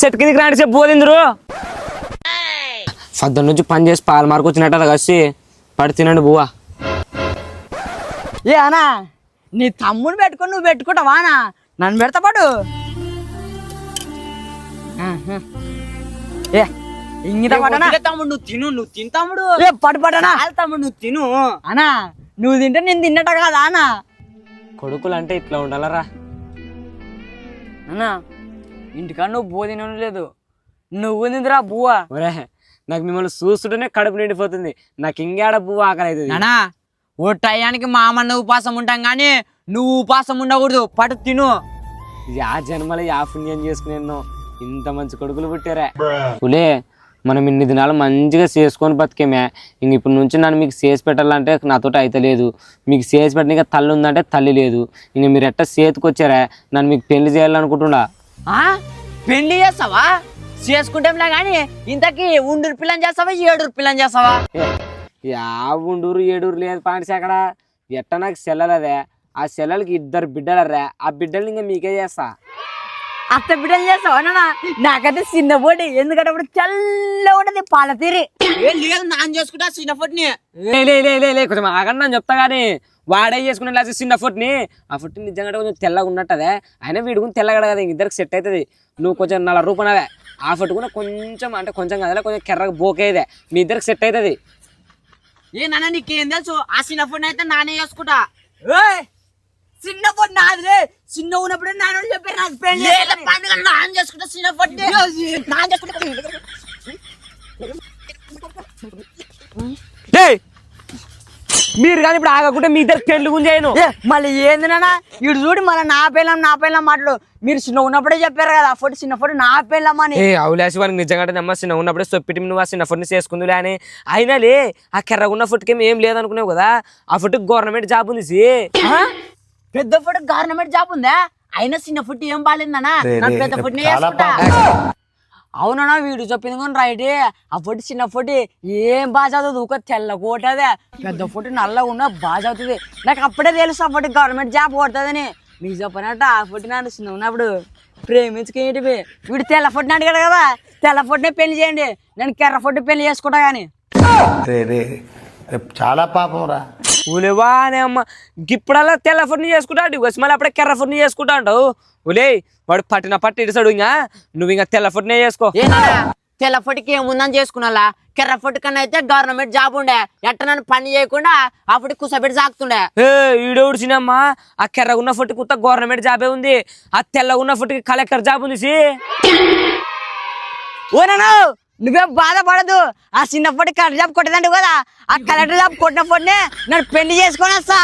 Set కిందకి రాండి సేపు పోలిందరు సద్ద నుంచి పని చేసి పాలు మార్కు వచ్చినట్టు కసి పడి తినండి బువ్వ. ఏ అనా నీ తమ్ముడు పెట్టుకొని నువ్వు పెట్టుకుంటావా అనా నన్ను పెడతా పడు. ఏ ఇంగిత పడనా తమ్ముడు నువ్వు తిను నువ్వు తిను తమ్ముడు. ఏ పడు పడనా తమ్ముడు నువ్వు తిను. అనా నువ్వు తింటే నేను తిన్నట్ట కాదా అనా కొడుకులు అంటే ఇట్లా ఉండాలరా. అన్నా ఇంటికాడ నువ్వు బువ్వ తినడం లేదు. నువ్వు తిందిరా బువ్వ. ఒరే నాకు మిమ్మల్ని చూస్తుంటేనే కడుపు నిండిపోతుంది. నాకు ఇంకేడ బువ్వ ఆకలి అవుతుంది నానా ఓ టయానికి మా అమ్మన్న ఉపాసం ఉంటాం కానీ నువ్వు ఉపాసం ఉండకూడదు. పట్టు తిను. యా జన్మలో యా పుణ్యం చేసుకునేన్నో ఇంత మంచి కొడుకులు పుట్టారా. పులే మనం ఇన్ని దినాలు మంచిగా చేసుకొని బతికేమే. ఇంక ఇప్పుడు నుంచి నన్ను మీకు చేసి పెట్టాలంటే నాతోటి అయితే లేదు. మీకు చేసి పెట్టడానికి తల్లి ఉందంటే తల్లి లేదు. ఇంక మీరు ఎట్ట చేతికి వచ్చారా నన్ను మీకు పెళ్ళి చేయాలనుకుంటున్నా. పెళ్ళి చేస్తావా? చేసుకుంటాంలే కానీ ఇంతకీ ఉండూరు పిల్లని చేస్తావా ఏడూరు పిల్లని చేస్తావా? యా ఉండూరు ఏడూరు లేదు పాండిసి అక్కడ. ఎట్ట నాకు సెల్లలదే. ఆ సెల్లలకి ఇద్దరు బిడ్డలరా ఆ బిడ్డలు ఇంకా మీకే చేస్తా. అత్త బిడ్డలు చేస్తావా? నాన్న నాకైతే చిన్న పోటీ. ఎందుకంటే ఇప్పుడు తెల్ల ఉండదు పాల తీరి. ఏ లేదు నాన్న చేసుకుంటా చిన్నప్పటిని లే లే లే లే లే కొంచెం ఆగండి అని చెప్తా కానీ వాడే చేసుకునే లాస్ట్ చిన్న ఫుట్ని. ఆ ఫుట్ నిజంగా కొంచెం తెల్లగా ఉన్నట్టదే. అయినా వీడు కూడా తెల్లగా కదా ఇద్దరికి సెట్ అవుతుంది. నువ్వు కొంచెం నల్ల రూపనవే ఆ ఫుట్ కూడా కొంచెం అంటే కొంచెం కదా కొంచెం కెర్రగా బోకేదే. మీ ఇద్దరికి సెట్ అవుతుంది. ఏ నాన్న నీకేం తెలుసు? ఆ చిన్నప్పటిని అయితే నానే చేసుకుంటా. ఏయ్! చిన్నప్పుడు నాదిలే చిన్న ఉన్నప్పుడు నాన్న చెప్పారు నాకు పెళ్ళి లేదా పండుగ నాన్న చేసుకుంటా చిన్నప్పటిని నాన్న చేసుకుంటా ఏయ్! మీరు కానీ ఇప్పుడు ఆగకుంటే మీ ఇద్దరికి పెళ్ళి ఏ, మళ్ళీ ఏంది నాన్న? ఇటు చూడు మన నా పిల్లం నా పిల్లం మాటలు. మీరు చిన్న ఉన్నప్పుడే చెప్పారు కదా ఫోటో చిన్న ఫోటో నా పిల్లం అని. ఏ అవులేసి వానికి నిజంగా నమ్మ చిన్న ఉన్నప్పుడే సొప్పిటి నువ్వు ఆ చిన్న ఫుట్ని చేసుకుందులే అని. అయినా లే ఆ కెర్రగా ఉన్న ఫుట్కి ఏం లేదనుకున్నావు కదా? ఆ ఫుట్కి గవర్నమెంట్ జాబ్ ఉంది? పెద్ద ఫోటో గవర్నమెంట్ జాబ్ ఉందా? అయినా చిన్న ఫుట్ ఏం బాగాలేదన్నా నా పెద్ద ఫుట్ని వేసుకుంటా. అవునన్నా వీడు చెప్పింది కానీ రైట్. ఆ ఫోటో చిన్న ఫోటో ఏం బాగా చదువుతుంది? ఒక తెల్ల కోటదే పెద్ద ఫోటో నల్లగా ఉన్నా బాగా చదువుతుంది. నాకు అప్పుడే తెలుసు ఆ గవర్నమెంట్ జాబ్ కొడుతుందని. మీకు చెప్పనట్టు ఆ ఫోటో నన్ను చిన్న ఉన్నప్పుడు ప్రేమించుకేంటివి వీడు తెల్ల ఫోటోని అడిగాడు కదా. తెల్ల ఫోటోనే పెళ్ళి చేయండి. నేను కెర్ర ఫోటో పెళ్ళి చేసుకుంటా కానీ చాలా పాపం రా. ఉలేవా అనే అమ్మ. ఇప్పుడల్లా తెల్ల ఫుడ్ని చేసుకుంటా అంటే వచ్చి మళ్ళీ అప్పుడే కర్ర ఫుడ్ని చేసుకుంటా అంటావు ఉలే వాడు పట్టిన పట్టి ఇడిసాడు ఇంకా నువ్వు ఇంకా తెల్ల ఫుడ్నే చేసుకో. తెల్ల ఫోటోకి ఏముందని చేసుకున్నా కెర్ర ఫోటో కన్నా అయితే గవర్నమెంట్ జాబ్ ఉండే. ఎట్ట నన్ను పని చేయకుండా అప్పుడు కుసబెట్టి సాగుతుండే. ఏ ఈడోడు చిన్నమ్మ ఆ కెర్రగా ఉన్న ఫుట్కి కొత్త గవర్నమెంట్ జాబే ఉంది. ఆ తెల్లగా ఉన్న ఫుట్కి కలెక్టర్ జాబ్ ఉంది సి. ఓనను నువ్వేం బాధపడదు. ఆ చిన్నప్పటి కలెక్టర్ జాబ్ కొట్టదండి కదా. ఆ కలెక్టర్ జాబ్ కొట్టిన నన్ను పెళ్ళి చేసుకొని వస్తా.